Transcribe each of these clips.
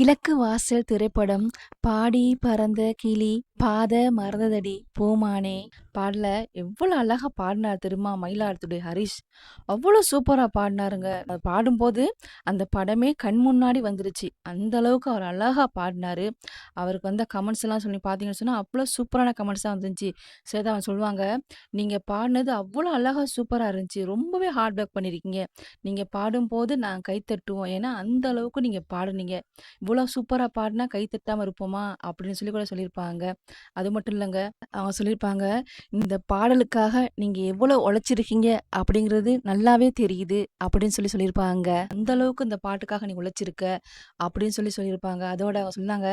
கிழக்கு வாசல் திரைப்படம் பாடி பறந்த கிளி பாத மறந்ததடி பூமானே. பாடல எவ்வளோ அழகா பாடினார் தெரியுமா மயிலாடுதுறை ஹரிஷ். அவ்வளோ சூப்பராக பாடினாருங்க. பாடும்போது அந்த படமே கண் முன்னாடி வந்துருச்சு. அந்த அளவுக்கு அவர் அழகா பாடினாரு. அவருக்கு வந்த கமெண்ட்ஸ் எல்லாம் சொல்லி பார்த்தீங்கன்னு சொன்னால் அவ்வளோ சூப்பரான கமெண்ட்ஸ் தான் வந்துருந்துச்சு சேதா அவன் சொல்லுவாங்க. நீங்கள் பாடினது அவ்வளோ அழகா சூப்பராக இருந்துச்சு. ரொம்பவே ஹார்ட் ஒர்க் பண்ணியிருக்கீங்க நீங்கள் பாடும்போது நான் கைத்தட்டுவோம் ஏன்னா அந்த அளவுக்கு நீங்கள் பாடுனீங்க. இவ்வளோ சூப்பராக பாடினா கை தட்டாமல் இருப்போமா? அப்படின்னு சொல்லி கூட சொல்லியிருப்பாங்க. அது மட்டும் இல்லைங்க. அவங்க சொல்லியிருப்பாங்க இந்த பாடலுக்காக நீங்கள் எவ்வளோ உழைச்சிருக்கீங்க? அப்படிங்கிறது நல்லாவே தெரியுது அப்படின்னு சொல்லி சொல்லியிருப்பாங்க. அந்த அளவுக்கு இந்த பாட்டுக்காக நீ உழைச்சிருக்க? அப்படின்னு சொல்லி சொல்லியிருப்பாங்க. அதோட அவங்க சொன்னாங்க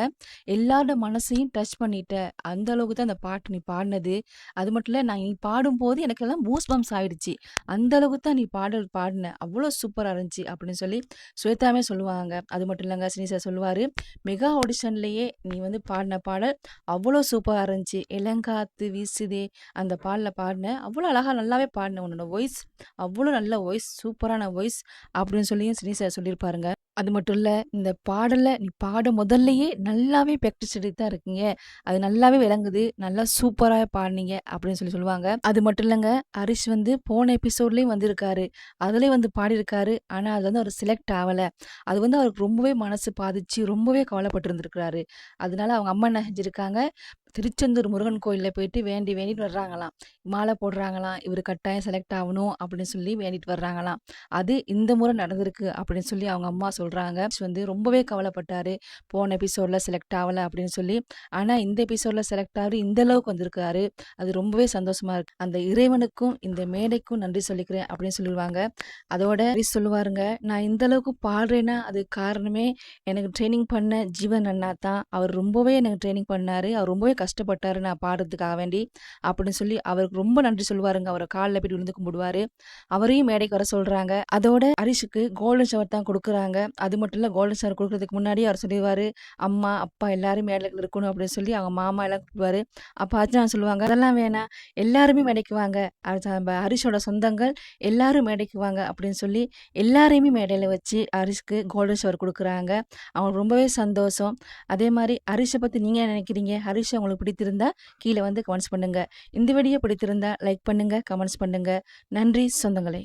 எல்லாரோட மனசையும் டச் பண்ணிட்ட அந்த அளவுக்கு தான் அந்த பாட்டு நீ பாடினது. அது மட்டும் இல்லை நான் நீ பாடும்போது எனக்கு எல்லாம் பூஸ் பம்ஸ் ஆயிடுச்சு. அந்த அளவுக்கு தான் நீ பாடல் பாடின. அவ்வளோ சூப்பராக இருந்துச்சு. அப்படின்னு சொல்லி ஸ்வேதாவே சொல்லுவாங்க. அது மட்டும் இல்லைங்க சினிசா சொல்லுவார் மெகா ஆடிஷன்லேயே நீ வந்து பாடின பாடல் அவ்வளோ சூப்பராக இருந்துச்சு. இளங்காத்து வீசுதே அந்த பாடலில் பாடினேன். அவ்வளோ அழகாக நல்லாவே பாடினேன் உன்னோட வாய்ஸ் அவ்வளோ நல்ல வாய்ஸ் சூப்பரான வாய்ஸ் அப்படின்னு சொல்லியும் சினிசா சொல்லியிருப்பாருங்க. அது மட்டும் இல்லை இந்த பாடலை நீ பாட முதல்லையே நல்லாவே ப்ராக்டிஸ் எடுத்து தான் இருக்கீங்க. அது நல்லாவே விளங்குது. நல்லா சூப்பராக பாடினீங்க அப்படின்னு சொல்லி சொல்லுவாங்க. அது மட்டும் இல்லைங்க ஹரிஷ் வந்து போன எபிசோட்லேயும் வந்திருக்காரு. அதுலேயும் வந்து பாடியிருக்காரு. ஆனால் அது வந்து அவர் செலக்ட் ஆகலை. அது வந்து அவருக்கு ரொம்பவே மனசு பாதிச்சு ரொம்பவே கவலைப்பட்டு இருந்திருக்கிறாரு அதனால அவங்க அம்மா என்ன செஞ்சுருக்காங்க திருச்செந்தூர் முருகன் கோயிலில் போயிட்டு வேண்டி வேண்டிட்டு வர்றாங்களாம். மாலை போடுறாங்களாம். இவர் கட்டாயம் செலக்ட் ஆகணும் அப்படின்னு சொல்லி வேண்டிட்டு வர்றாங்களாம். அது இந்த முறை நடந்திருக்கு அப்படின்னு சொல்லி அவங்க அம்மா சொல்கிறாங்க வந்து ரொம்பவே கவலைப்பட்டாரு. போன எபிசோடில் செலக்ட் ஆகலை அப்படின்னு சொல்லி. ஆனால் இந்த எபிசோடில் செலக்ட் ஆகி இந்த அளவுக்கு வந்திருக்காரு. அது ரொம்பவே சந்தோஷமாக இருக்குது அந்த இறைவனுக்கும் இந்த மேடைக்கும் நன்றி சொல்லிக்கிறேன் அப்படின்னு சொல்லிடுவாங்க. அதோட சொல்லுவாருங்க. நான் இந்த அளவுக்கு பாடுறேன்னா அது காரணமே எனக்கு ட்ரைனிங் பண்ண ஜீவன் அண்ணா தான். அவர் ரொம்பவே எனக்கு ட்ரைனிங் பண்ணார். அவர் ரொம்பவே கஷ்டப்பட்டார் நான் பாடுறதுக்காக வேண்டி அப்படின்னு சொல்லி அவருக்கு ரொம்ப நன்றி சொல்லுவாருங்க. அவரை காலில் போய் விழுந்து கும்பிடுவாரு. அவரையும் மேடைக்கு வர சொல்கிறாங்க அதோட ஹரிஷுக்கு கோல்டன் ஷவர் தான் கொடுக்குறாங்க. அது மட்டும் இல்லை கோல்டன் ஸ்டார் கொடுக்குறதுக்கு முன்னாடி அவர் சொல்லிடுவார் அம்மா அப்பா எல்லாரும் மேடையில் இருக்கணும் அப்படின்னு சொல்லி அவங்க மாமா எல்லாம் கூப்பிடுவாரு. அப்போ அர்ச்சனா சொல்லுவாங்க அதெல்லாம் வேணாம் எல்லாருமே மேடைக்கு வாங்க. நம்ம ஹரிஷோட சொந்தங்கள் எல்லாரும் மேடைக்கு வாங்க அப்படின்னு சொல்லி எல்லாரையுமே மேடையில் வச்சு ஹரிஷ்க்கு கோல்டன் ஷவர் கொடுக்குறாங்க. அவங்களுக்கு ரொம்பவே சந்தோஷம். அதே மாதிரி ஹரிஷை பற்றி நீங்கள் என்ன நினைக்கிறீங்க? ஹரிஷ் உங்களுக்கு பிடித்திருந்தா கீழே வந்து கமெண்ட்ஸ் பண்ணுங்கள் இந்த வீடியோ பிடித்திருந்தா லைக் பண்ணுங்கள் கமெண்ட்ஸ் பண்ணுங்கள் நன்றி சொந்தங்களே.